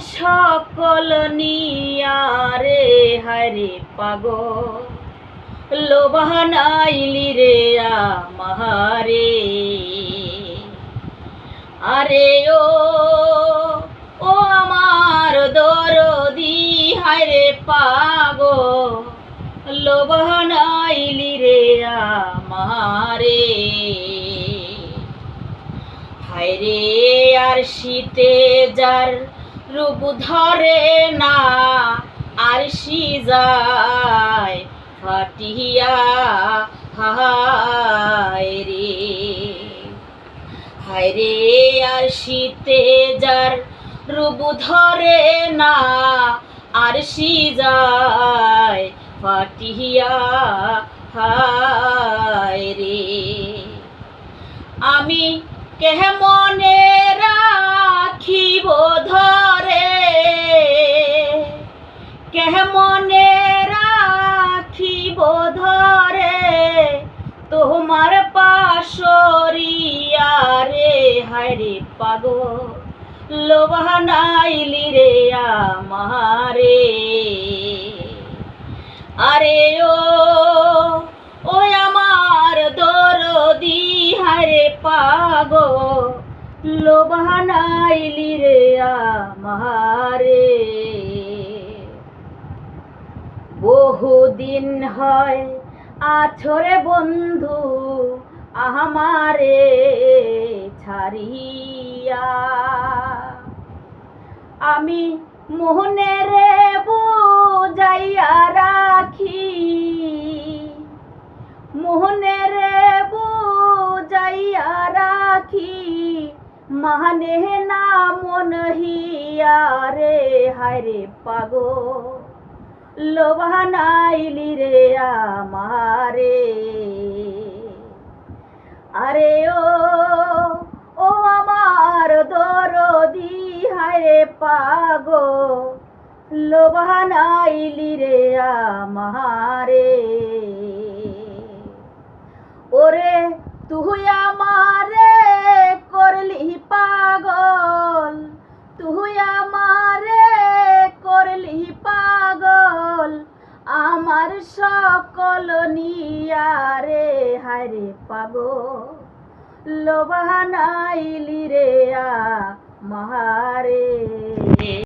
সকল নিয়ারে হারে পাগল। লোবানাইলি রে আমারে। আরে ও ও আমার দরদি, হায়রে পাগো লোবানাইলি রে আমারে। হায়রে আর শীতে যার রূপ ধরে না, আর যায় ফাটিয়া হায় রে। হায়রে আর শীতে যার রূপ ধরে না, আর যায় ফাটিয়া হায় রে। আমি কেমনে রাখিব হায়রে পাগো লোবানাইলি রে আমারে। আরে ও ও আমার দরদি, হারে পাগো লোবানাইলি রে আমারে। বহুদিন হয় আছরে বন্ধু আমারে ছাড়িয়া আমি মোহনে রে বুঝাইয়া রাখি। মোহনে রে বুঝাইয়া রাখি। মানে না মন হিয়া রে হায়রে পাগো লোভানাইলি রে আমারে। আরে ও পাগো লোভানাইলি রে আমারে। ওরে তুই আমারে করলি পাগল, তুই আমারে করলি পাগল, আমার সকল নিয়ারে, হায়রে পাগল। লোবানাইলি রে আ મહારે.